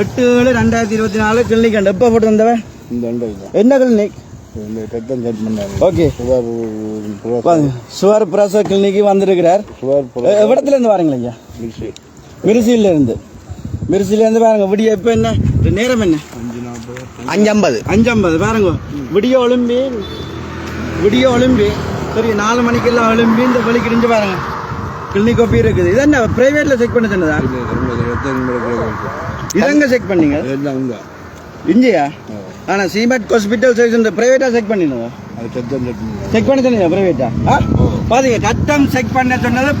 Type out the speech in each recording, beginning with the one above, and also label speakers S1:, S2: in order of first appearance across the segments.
S1: எட்டு ஏழு ரெண்டாயிரத்தி இருபத்தி நாலு கிளினிக் அண்ட் எப்போ போட்டு
S2: இது.
S1: என்ன கிளினிக்
S2: இந்த ரத்தம் செட் பண்ணாரு.
S1: ஓகே. சுவர் பிரசவ கிளினிக்கு வந்திருக்கிறார். எவ்விடத்துல இருந்து வரீங்களா ஐயா? மிருசியில இருந்து மிருசியில இருந்து பாருங்க விடிய இப்போ என்ன? நேரம் என்ன?
S2: அஞ்சு
S3: அஞ்சம்பது.
S1: பாருங்க. விடிய ஒலிம்பி விடிய ஒலிம்பி சரி நாலு மணிக்கெல்லாம் ஒலிம்பி இந்த வலிக்கு இருந்து பாருங்க. கிளினிக் ஒப்பி இருக்குது. இது என்ன பிரைவேட்ல செக் பண்ண
S2: இருக்கு.
S1: இதெங்க செக் பண்ணீங்க? இஞ்சியா ஆனா சீமெட் ஹாஸ்பிட்டல் செக்ஷன் பிரைவேட்டா செக்
S2: பண்ணாரு
S1: செக் பண்ண. சொன்னீங்க பிரைவேட்டா ஆ? பாருங்க ரத்தம் செக் பண்ண சொன்னது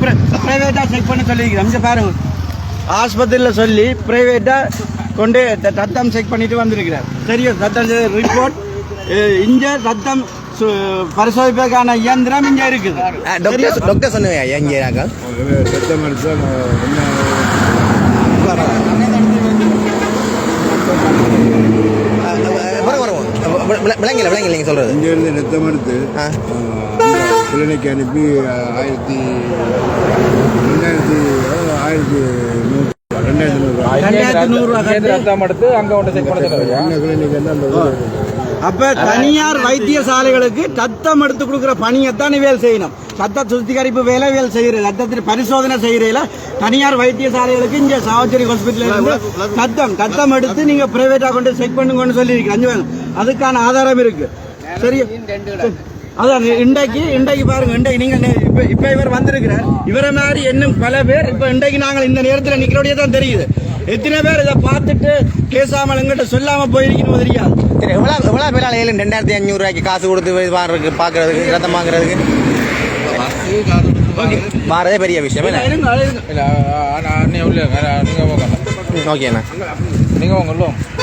S1: பிரைவேட்டா செக் பண்ண சொல்லியிருக்கிறேன். இங்க பாருங்க ஆஸ்பத்திரியில் சொல்லி பிரைவேட்டா கொண்டு ரத்தம் செக் பண்ணிட்டு வந்திருக்கிறார். சரியா ரத்தம் ரிப்போர்ட் இங்க ரத்தம் சு- பரிசோதிப்பதற்கான இயந்திரம் இங்க இருக்குது.
S3: டாக்டர் டாக்டர்
S2: எடுத்தா என்ன
S3: விளங்கல விளங்கல நீங்கள் சொல்கிறது
S2: இங்க இருந்து ரத்தம் எடுத்து
S3: ஆ.
S2: கிளினிக் அனுப்பி ஆயிரத்தி ரெண்டாயிரத்தி ஆயிரத்தி நூறு ரெண்டாயிரத்தி நூறு
S1: ரெண்டாயிரத்தி நூறு ரூபா கட்டி.
S4: ரத்தம் எடுத்து அங்க ஒன்று செக் பண்ண
S1: அப்ப தனியார் வைத்தியசாலைகளுக்கு ரத்தம் எடுத்து கொடுக்குற பணியைத்தான் இவேல் செய்யணும். ரத்த சுத்திகரிப்பு வேலை இவேல் செய்யறது ரத்தத்தில் பரிசோதனை செய்யறதுல தனியார் வைத்தியசாலைகளுக்கு இங்க சாவச்சேரி ஹாஸ்பிட்டல் இருந்து ரத்தம் ரத்தம் எடுத்து நீங்க பிரைவேட்டா கொண்டு செக் பண்ணுங்கன்னு சொல்லி அஞ்சு வேணும் அதுக்கான ஆதாரம் இருக்கு. சரி. அதான் இன்றைக்கு இன்றைக்கு பாருங்க இன்றைக்கு நீங்க இப்ப இப்ப இவர் வந்திருக்கிறார். இவரை மாதிரி இன்னும் பல பேர் இப்ப இன்றைக்கு நாங்கள் இந்த நேரத்தில் நிக்கிறோடைய தான் தெரியுது. எத்தனை பேர் இதை பார்த்துட்டு பேசாமல் எங்கிட்ட சொல்லாம போயிருக்கணும் தெரியாது
S3: சரி எவ்வளோ எவ்வளோ பேரால் ஏழு ரெண்டாயிரத்தி அஞ்சூறுரூவாய்க்கு காசு கொடுத்து போய் வாங்குறதுக்கு பார்க்கறதுக்கு ரத்தம் வாங்குறதுக்கு வாரதே பெரிய விஷயம் ஓகேண்ணா
S4: நீங்க போங்க உள்ள